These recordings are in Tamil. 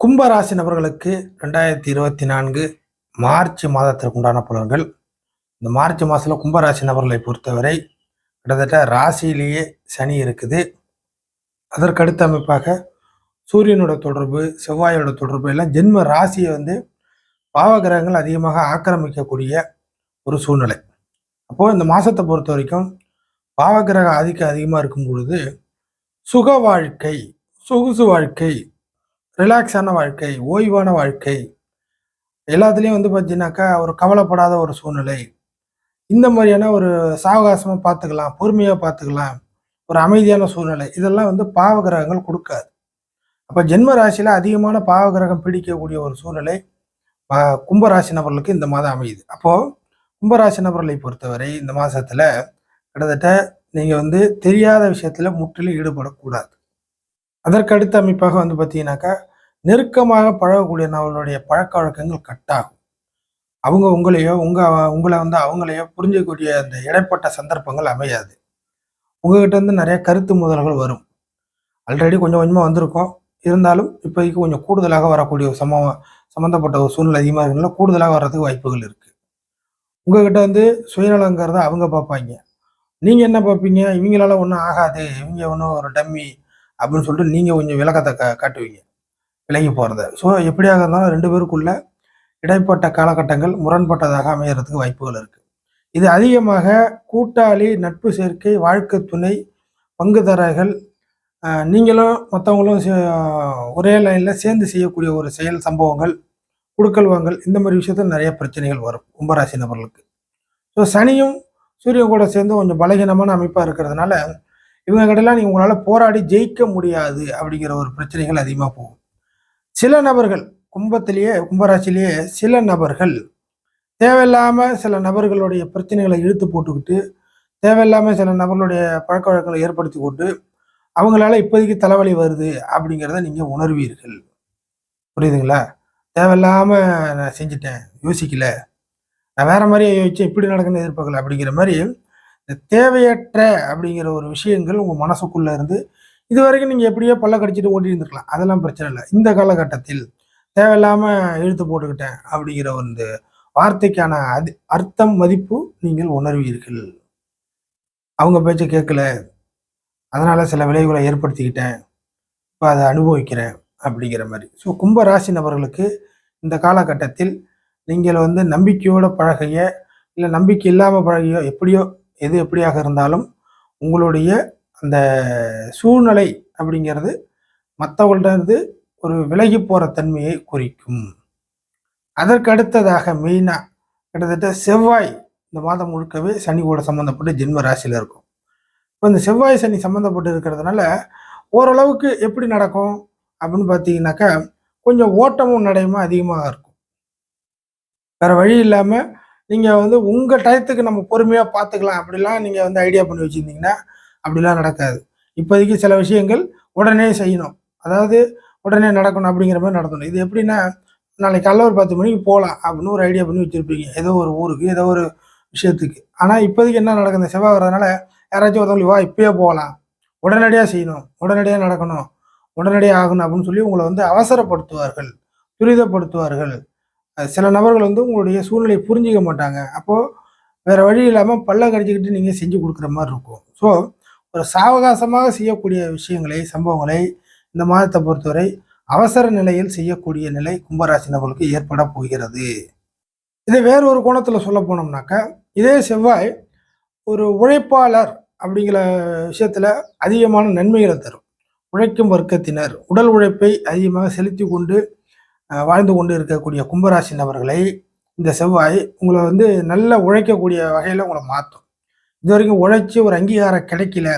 கும்பராசி நபர்களுக்கு ரெண்டாயிரத்தி இருபத்தி நான்கு மார்ச் மாதத்திற்கு உண்டான பலன்கள். இந்த மார்ச் மாதத்தில் கும்பராசி நபர்களை பொறுத்தவரை கிட்டத்தட்ட ராசியிலேயே சனி இருக்குது. அதற்கடுத்த அமைப்பாக சூரியனோட தொடர்பு செவ்வாயோட தொடர்பு எல்லாம் ஜென்ம ராசியை வந்து பாவகிரகங்கள் அதிகமாக ஆக்கிரமிக்கக்கூடிய ஒரு சூழ்நிலை. அப்போது இந்த மாதத்தை பொறுத்த வரைக்கும் பாவகிரக ஆதிக்கம் அதிகமாக இருக்கும் பொழுது சுக வாழ்க்கை சொகுசு வாழ்க்கை ரிலாக்ஸான வாழ்க்கை ஓய்வான வாழ்க்கை. எல்லாத்துலேயும் வந்து பார்த்தீங்கன்னாக்கா ஒரு கவலைப்படாத ஒரு சூழ்நிலை. இந்த மாதிரியான ஒரு சாவகாசமாக பார்த்துக்கலாம் பொறுமையாக பார்த்துக்கலாம் ஒரு அமைதியான சூழ்நிலை. இதெல்லாம் வந்து பாவகிரகங்கள் கொடுக்காது. அப்போ ஜென்ம ராசியில் அதிகமான பாவகிரகம் பிடிக்கக்கூடிய ஒரு சூழ்நிலை கும்பராசி நபர்களுக்கு இந்த மாதம் அமையுது. அப்போது கும்பராசி நபர்களை பொறுத்தவரை இந்த மாதத்தில் கிட்டத்தட்ட நீங்கள் வந்து தெரியாத விஷயத்தில் முற்றிலும் ஈடுபடக்கூடாது. அதற்கு அடுத்த அமைப்பாக வந்து பார்த்தீங்கன்னாக்கா நெருக்கமாக பழகக்கூடிய நபர்களுடைய பழக்க வழக்கங்கள் கட்டாகும். அவங்க உங்களையோ உங்க உங்களை வந்து அவங்களையோ புரிஞ்சக்கூடிய அந்த இடைப்பட்ட சந்தர்ப்பங்கள் அமையாது. உங்ககிட்ட இருந்து நிறைய கருத்து முதல்கள் வரும். ஆல்ரெடி கொஞ்சம் கொஞ்சமாக வந்திருக்கோம். இருந்தாலும் இப்போதைக்கு கொஞ்சம் கூடுதலாக வரக்கூடிய சம சம்மந்தப்பட்ட ஒரு சூழ்நிலை அதிகமாக இருக்கனால கூடுதலாக வர்றதுக்கு வாய்ப்புகள் இருக்குது உங்ககிட்ட வந்து சுயநலங்கிறத அவங்க பார்ப்பாங்க. நீங்கள் என்ன பார்ப்பீங்க? இவங்களால ஒன்றும் ஆகாது இவங்க ஒன்றும் ஒரு டம்மி அப்படின்னு சொல்லிட்டு நீங்கள் கொஞ்சம் விளக்கத்தை கா காட்டுவீங்க. விலகி போகிறது ஸோ எப்படியாக இருந்தாலும் ரெண்டு பேருக்குள்ள இடைப்பட்ட காலகட்டங்கள் முரண்பட்டதாக அமையறதுக்கு வாய்ப்புகள் இருக்குது இது அதிகமாக கூட்டாளி நட்பு சேர்க்கை வாழ்க்கை துணை பங்குதாரர்கள் நீங்களும் மற்றவங்களும் ஒரே லைனில் சேர்ந்து செய்யக்கூடிய ஒரு செயல் சம்பவங்கள் குடுக்கல் வாங்கல் இந்த மாதிரி விஷயத்தில் நிறைய பிரச்சனைகள் வரும் கும்பராசி நபர்களுக்கு. ஸோ சனியும் சூரியன் கூட சேர்ந்து கொஞ்சம் பலகீனமான அமைப்பாக இருக்கிறதுனால இவங்க கிட்டலாம் நீங்கள் உங்களால் போராடி ஜெயிக்க முடியாது அப்படிங்கிற ஒரு பிரச்சனைகள் அதிகமாக போகும். சில நபர்கள் கும்பத்திலேயே கும்பராசிலேயே சில நபர்கள் தேவையில்லாமல் சில நபர்களுடைய பிரச்சனைகளை இழுத்து போட்டுக்கிட்டு தேவையில்லாமல் சில நபர்களுடைய பழக்க வழக்கங்களை ஏற்படுத்தி கொண்டு அவங்களால இப்போதைக்கு தலைவலி வருது அப்படிங்கிறத நீங்கள் உணர்வீர்கள். புரியுதுங்களா? தேவையில்லாமல் நான் செஞ்சுட்டேன் யோசிக்கல. நான் வேறு மாதிரியே யோசிச்சு இப்படி நடக்குன்னு எதிர்பார்க்கல அப்படிங்கிற மாதிரி இந்த தேவையற்ற அப்படிங்கிற ஒரு விஷயங்கள் உங்கள் மனசுக்குள்ளே இருந்து இது வரைக்கும் நீங்கள் எப்படியோ பல்ல கடிச்சிட்டு ஓடி இருந்திருக்கலாம். அதெல்லாம் பிரச்சனை இல்லை. இந்த காலகட்டத்தில் தேவையில்லாமல் இழுத்து போட்டுக்கிட்டேன் அப்படிங்கிற ஒரு வார்த்தைக்கான அது அர்த்தம் மதிப்பு நீங்கள் உணர்வீர்கள். அவங்க பேச்சை கேட்கல அதனால் சில விளைவுகளை ஏற்படுத்திக்கிட்டேன். இப்போ அதை அனுபவிக்கிறேன் அப்படிங்கிற மாதிரி. ஸோ கும்ப ராசி நபர்களுக்கு இந்த காலகட்டத்தில் நீங்கள் வந்து நம்பிக்கையோட பழகைய இல்லை நம்பிக்கை இல்லாமல் பழகியோ எப்படியோ எது எப்படியாக இருந்தாலும் உங்களுடைய அந்த சூழ்நிலை அப்படிங்கிறது மற்றவங்கள்ட்ட இருந்து ஒரு விலகி போகிற தன்மையை குறிக்கும். அதற்கு அடுத்ததாக மெயினாக கிட்டத்தட்ட செவ்வாய் இந்த மாதம் முழுக்கவே சனி கூட சம்மந்தப்பட்டு ஜென்ம ராசியில் இருக்கும். இப்போ இந்த செவ்வாய் சனி சம்மந்தப்பட்டு இருக்கிறதுனால ஓரளவுக்கு எப்படி நடக்கும் அப்படின்னு பார்த்தீங்கன்னாக்கா கொஞ்சம் ஓட்டமும் நடையுமா அதிகமாக இருக்கும். வேறு வழி இல்லாமல் நீங்கள் வந்து உங்கள் டயத்துக்கு நம்ம பொறுமையாக பார்த்துக்கலாம் அப்படிலாம் நீங்கள் வந்து ஐடியா பண்ணி வச்சுருந்தீங்கன்னா அப்படிலாம் நடக்காது. இப்போதைக்கு சில விஷயங்கள் உடனே செய்யணும். அதாவது உடனே நடக்கணும் அப்படிங்கிற மாதிரி நடத்தணும். இது எப்படின்னா நாளைக்கு காலைல ஒரு பத்து மணிக்கு போகலாம் அப்படின்னு ஒரு ஐடியா பண்ணி வச்சுருப்பீங்க. ஏதோ ஒரு ஊருக்கு ஏதோ ஒரு விஷயத்துக்கு. ஆனால் இப்போதைக்கு என்ன நடக்குது? இந்த செவ்வாய் வர்றதுனால யாராச்சும் ஒருத்தவங்களுக்கு வா இப்பயே போகலாம். உடனடியாக செய்யணும். உடனடியாக நடக்கணும். உடனடியாக ஆகணும் அப்படின்னு சொல்லி உங்களை வந்து அவசரப்படுத்துவார்கள். துரிதப்படுத்துவார்கள். சில நபர்கள் வந்து உங்களுடைய சூழ்நிலையை புரிஞ்சிக்க மாட்டாங்க. அப்போது வேறு வழி இல்லாமல் பல்ல கடிச்சிக்கிட்டு நீங்கள் செஞ்சு கொடுக்குற மாதிரி இருக்கும். ஸோ ஒரு சாவகாசமாக செய்யக்கூடிய விஷயங்களை சம்பவங்களை இந்த மாதத்தை பொறுத்தவரை அவசர நிலையில் செய்யக்கூடிய நிலை கும்பராசி நபர்களுக்கு ஏற்பட போகிறது. இதை வேற ஒரு கோணத்தில் சொல்ல போனோம்னாக்கா இதே செவ்வாய் ஒரு உழைப்பாளர் அப்படிங்கிற விஷயத்தில் அதிகமான நன்மைகளை தரும். உழைக்கும் வர்க்கத்தினர் உடல் உழைப்பை அதிகமாக செலுத்தி கொண்டு வாழ்ந்து கொண்டு இருக்கக்கூடிய கும்பராசி நபர்களை இந்த செவ்வாய் உங்களை வந்து நல்ல உழைக்கக்கூடிய வகையில் உங்களை மாற்றும் இது வரைக்கும் உழைச்சி ஒரு அங்கீகாரம் கிடைக்கல.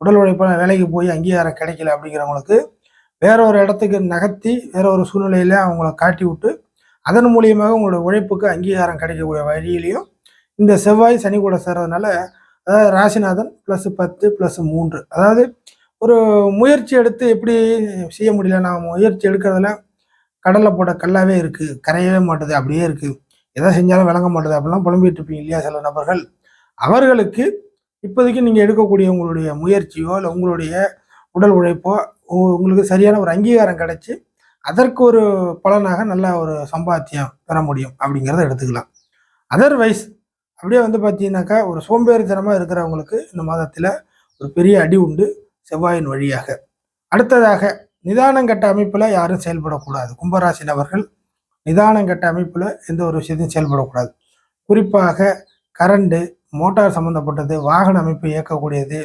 உடல் உழைப்பான வேலைக்கு போய் அங்கீகாரம் கிடைக்கல அப்படிங்கிறவங்களுக்கு வேற ஒரு இடத்துக்கு நகர்த்தி வேற ஒரு சூழ்நிலையில அவங்கள காட்டி விட்டு அதன் மூலியமாக உங்களோட உழைப்புக்கு அங்கீகாரம் கிடைக்கக்கூடிய வழியிலையும் இந்த செவ்வாய் சனி கூட சேர்றதுனால அதாவது ராசிநாதன் ப்ளஸ் பத்து ப்ளஸ் மூன்று. அதாவது ஒரு முயற்சி எடுத்து எப்படி செய்ய முடியல நான் முயற்சி எடுக்கிறதுல கடலில் போட்ட கல்லாவே இருக்குது கரையவே மாட்டுது அப்படியே இருக்குது எதை செஞ்சாலும் விளங்க மாட்டுது அப்படிலாம் புலம்பிட்டு இருப்பீங்க இல்லையா சில நபர்கள்? அவர்களுக்கு இப்போதைக்கு நீங்கள் எடுக்கக்கூடிய உங்களுடைய முயற்சியோ இல்லை உங்களுடைய உடல் உழைப்போ உங்களுக்கு சரியான ஒரு அங்கீகாரம் கிடைச்சி அதற்கு ஒரு பலனாக நல்ல ஒரு சம்பாத்தியம் பெற முடியும் அப்படிங்கிறத எடுத்துக்கலாம். அதர்வைஸ் அப்படியே வந்து பார்த்தீங்கன்னாக்கா ஒரு சோம்பேறித்தனமாக இருக்கிறவங்களுக்கு இந்த மாதத்தில் ஒரு பெரிய அடி உண்டு செவ்வாயின் வழியாக. அடுத்ததாக நிதானம் கட்ட அமைப்பில் யாரும் செயல்படக்கூடாது. கும்பராசி நபர்கள் நிதானம் கட்ட அமைப்பில் எந்த ஒரு விஷயத்தையும் செயல்படக்கூடாது. குறிப்பாக கரண்டு மோட்டார் சம்மந்தப்பட்டது வாகன அமைப்பு இயக்கக்கூடியது.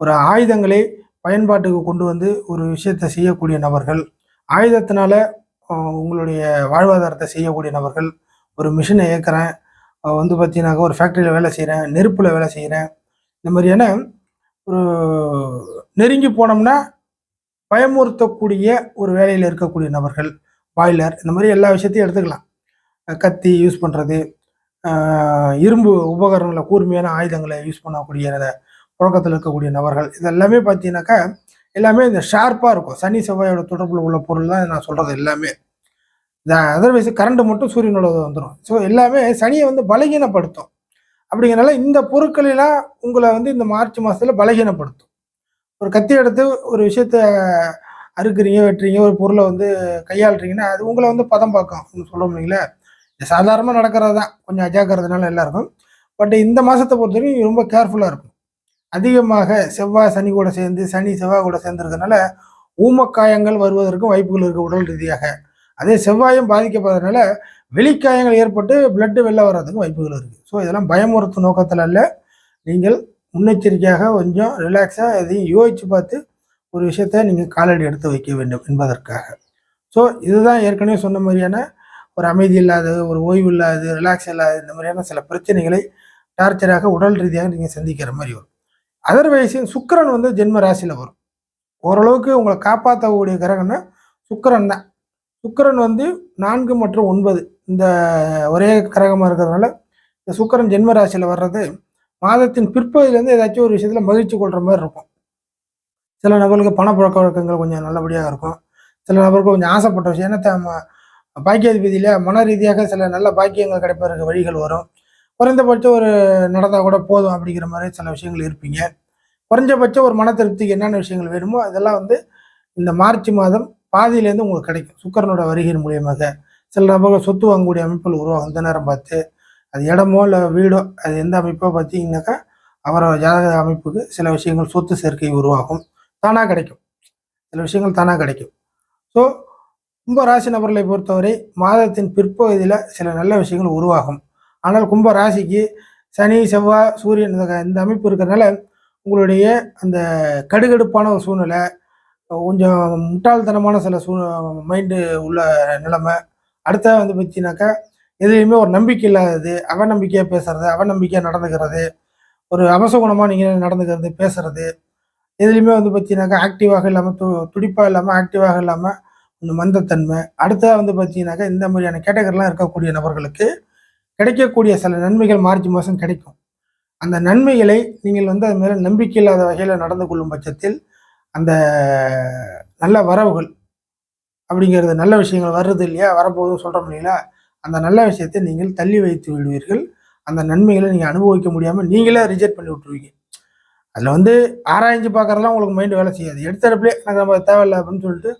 ஒரு ஆயுதங்களை பயன்பாட்டுக்கு கொண்டு வந்து ஒரு விஷயத்தை செய்யக்கூடிய நபர்கள் ஆயுதத்தினால உங்களுடைய வாழ்வாதாரத்தை செய்யக்கூடிய நபர்கள் ஒரு மிஷினை இயக்குறேன் வந்து பார்த்தீங்கன்னாக்கா ஒரு ஃபேக்ட்ரியில் வேலை செய்கிறேன் நெருப்பில் வேலை செய்கிறேன் இந்த மாதிரியான ஒரு நெருங்கி போனோம்னா பயமுறுத்தக்கூடிய ஒரு வேலையில் இருக்கக்கூடிய நபர்கள் பாய்லர் இந்த மாதிரி எல்லா விஷயத்தையும் எடுத்துக்கலாம். கத்தி யூஸ் பண்ணுறது இரும்பு உபகரணங்களை கூர்மையான ஆயுதங்களை யூஸ் பண்ணக்கூடிய புழக்கத்தில் இருக்கக்கூடிய நபர்கள். இது எல்லாமே பார்த்தீங்கன்னாக்கா எல்லாமே இந்த ஷார்ப்பாக இருக்கும். சனி செவ்வாயோட தொடர்பில் உள்ள பொருள் தான் நான் சொல்கிறது எல்லாமே. அதர்வைஸ் கரண்ட் மட்டும் சூரியனோட வந்துடும் ஸோ எல்லாமே சனியை வந்து பலகீனப்படுத்தும். அப்படிங்கிறனால இந்த பொருட்களெல்லாம் உங்களை வந்து இந்த மார்ச் மாதத்தில் பலகீனப்படுத்தும். ஒரு கத்தி எடுத்து ஒரு விஷயத்த அறுக்குறீங்க வெட்டுறீங்க ஒரு பொருளை வந்து கையாளுறீங்கன்னா அது உங்களை வந்து பதம் பார்க்கும். சொல்ல முடியல இது சாதாரணமாக நடக்கிறது தான் கொஞ்சம் அஜாக்கிறதுனால எல்லாருக்கும் பட் இந்த மாதத்தை பொறுத்தவரைக்கும் ரொம்ப கேர்ஃபுல்லாக இருக்கும். அதிகமாக செவ்வாய் சனி கூட சேர்ந்து சனி செவ்வாய் கூட சேர்ந்துருக்கனால ஊமக்காயங்கள் வருவதற்கும் வாய்ப்புகள் இருக்குது உடல் ரீதியாக. அதே செவ்வாயும் பாதிக்கப்படுறதுனால வெளிக்காயங்கள் ஏற்பட்டு பிளட்டு வெளில வர்றதுக்கும் வாய்ப்புகள் இருக்குது ஸோ இதெல்லாம் பயமுறுத்தும் நோக்கத்தில் அல்ல. நீங்கள் முன்னெச்சரிக்கையாக கொஞ்சம் ரிலாக்ஸாக எதையும் யோசித்து பார்த்து ஒரு விஷயத்தை நீங்கள் காலடி எடுத்து வைக்க வேண்டும் என்பதற்காக. ஸோ இதுதான் ஏற்கனவே சொன்ன மாதிரியான ஒரு அமைதி இல்லாத ஒரு ஓய்வு இல்லாது ரிலாக்ஸ் இல்லாத இந்த மாதிரியான சில பிரச்சனைகளை டார்ச்சராக உடல் ரீதியாக நீங்கள் சந்திக்கிற மாதிரி வரும். அதர்வைஸ் சுக்கரன் வந்து ஜென்ம ராசியில் வரும். ஓரளவுக்கு உங்களை காப்பாற்றக்கூடிய கிரகம்னா சுக்கரன் தான். சுக்கரன் வந்து நான்கு மற்றும் ஒன்பது இந்த ஒரே கிரகமாக இருக்கிறதுனால இந்த சுக்கரன் ஜென்ம ராசியில் வர்றது மாதத்தின் பிற்பகுதியிலேருந்து ஏதாச்சும் ஒரு விஷயத்தில் மகிழ்ச்சி கொள்கிற மாதிரி இருக்கும். சில நபர்களுக்கு பணப்புழக்க வழக்கங்கள் கொஞ்சம் நல்லபடியாக இருக்கும். சில நபருக்கு கொஞ்சம் ஆசைப்பட்ட விஷயம் ஏன்னா பாக்கியாதிபதியில் மன ரீதியாக சில நல்ல பாக்கியங்கள் கிடைப்பதற்கு வழிகள் வரும். குறைந்தபட்சம் ஒரு நடந்தால் கூட போதும் அப்படிங்கிற மாதிரி சில விஷயங்கள் இருப்பீங்க. குறைஞ்சபட்சம் ஒரு மன திருப்திக்கு என்னென்ன விஷயங்கள் வேணுமோ அதெல்லாம் வந்து இந்த மார்ச் மாதம் பாதியிலேருந்து உங்களுக்கு கிடைக்கும். சுக்கரனோட வருகையின் மூலியமாக. சில நபர்கள் சொத்து வாங்கக்கூடிய அமைப்புகள் உருவாகும். இந்த நேரம் பார்த்து அது இடமோ இல்லை வீடோ அது எந்த அமைப்போ பார்த்தீங்கன்னாக்கா அவரோட ஜாதக அமைப்புக்கு சில விஷயங்கள் சொத்து சேர்க்கை உருவாகும். தானாக கிடைக்கும். சில விஷயங்கள் தானாக கிடைக்கும். ஸோ கும்ப ராசி நபர்களை பொறுத்தவரை மாதத்தின் பிற்பகுதியில் சில நல்ல விஷயங்கள் உருவாகும். ஆனால் கும்ப ராசிக்கு சனி செவ்வாய் சூரியன் இந்த இந்த அமைப்பு இருக்கிறதுனால உங்களுடைய அந்த கடுகடுப்பான ஒரு சூழ்நிலை கொஞ்சம் முட்டாள்தனமான சில சூ மைண்டு உள்ள நிலைமை அடுத்த வந்து பார்த்தீங்கன்னாக்கா எதுலேயுமே ஒரு நம்பிக்கை இல்லாதது அவநம்பிக்கையாக பேசுறது அவநம்பிக்கையாக நடந்துக்கிறது ஒரு அவசகுணமாக நீங்கள் நடந்துக்கிறது பேசுறது எதுலேயுமே வந்து பார்த்தீங்கன்னாக்கா ஆக்டிவாக இல்லாமல் து துடிப்பாக இல்லாமல் ஆக்டிவாக இல்லாமல் மந்தத்தன்மை. அடுத்ததாக வந்து பார்த்தீங்கன்னாக்கா இந்த மாதிரியான கேட்டகரிலாம் இருக்கக்கூடிய நபர்களுக்கு கிடைக்கக்கூடிய சில நன்மைகள் மார்ச் மாதம் கிடைக்கும். அந்த நன்மைகளை நீங்கள் வந்து அது மேலே நம்பிக்கை இல்லாத வகையில் நடந்து கொள்ளும் பட்சத்தில் அந்த நல்ல வரவுகள் அப்படிங்கிறது நல்ல விஷயங்கள் வர்றது இல்லையா? வரப்போகுதுன்னு சொல்கிறோம் இல்லைங்களா? அந்த நல்ல விஷயத்தை நீங்கள் தள்ளி வைத்து விடுவீர்கள். அந்த நன்மைகளை நீங்கள் அனுபவிக்க முடியாமல் நீங்களே ரிஜெக்ட் பண்ணி விட்டுருவீங்க. அதில் வந்து ஆராய்ஞ்சு பார்க்குறதுலாம் உங்களுக்கு மைண்டு வேலை செய்யாது. எடுத்தடுப்பிலே எனக்கு நம்ம தேவையில்லை அப்படின்னு சொல்லிட்டு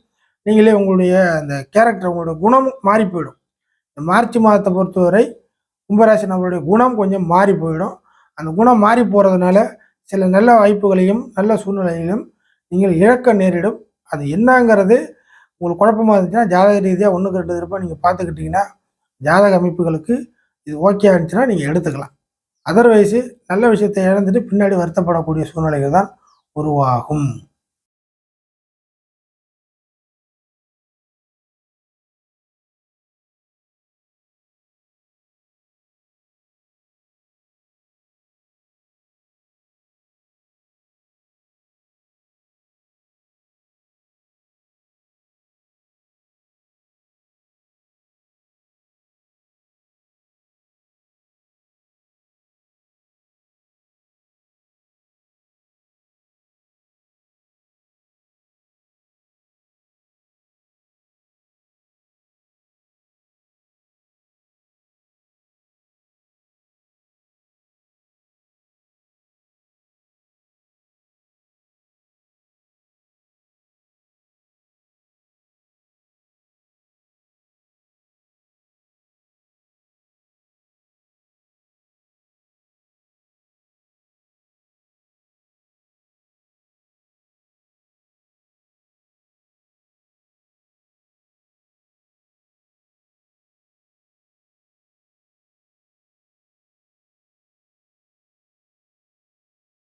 நீங்களே உங்களுடைய அந்த கேரக்டர் உங்களுடைய குணம் மாறி போயிடும். இந்த மார்ச் மாதத்தை பொறுத்தவரை கும்பராசி நம்மளுடைய குணம் கொஞ்சம் மாறி போயிடும். அந்த குணம் மாறி போகிறதுனால சில நல்ல வாய்ப்புகளையும் நல்ல சூழ்நிலைகளையும் நீங்கள் இழக்க நேரிடும். அது என்னங்கிறது உங்களுக்கு குழப்பமாக இருந்துச்சுன்னா ஜாதக ரீதியாக ஒன்றுக்கு ரெண்டு திருப்ப நீங்கள் பார்த்துக்கிட்டிங்கன்னா ஜாதக அமைப்புகளுக்கு இது ஓகே ஆனிச்சுன்னா நீங்கள் எடுத்துக்கலாம். அதர்வைஸு நல்ல விஷயத்தை இழந்துட்டு பின்னாடி வருத்தப்படக்கூடிய சூழ்நிலைகள் தான் உருவாகும்.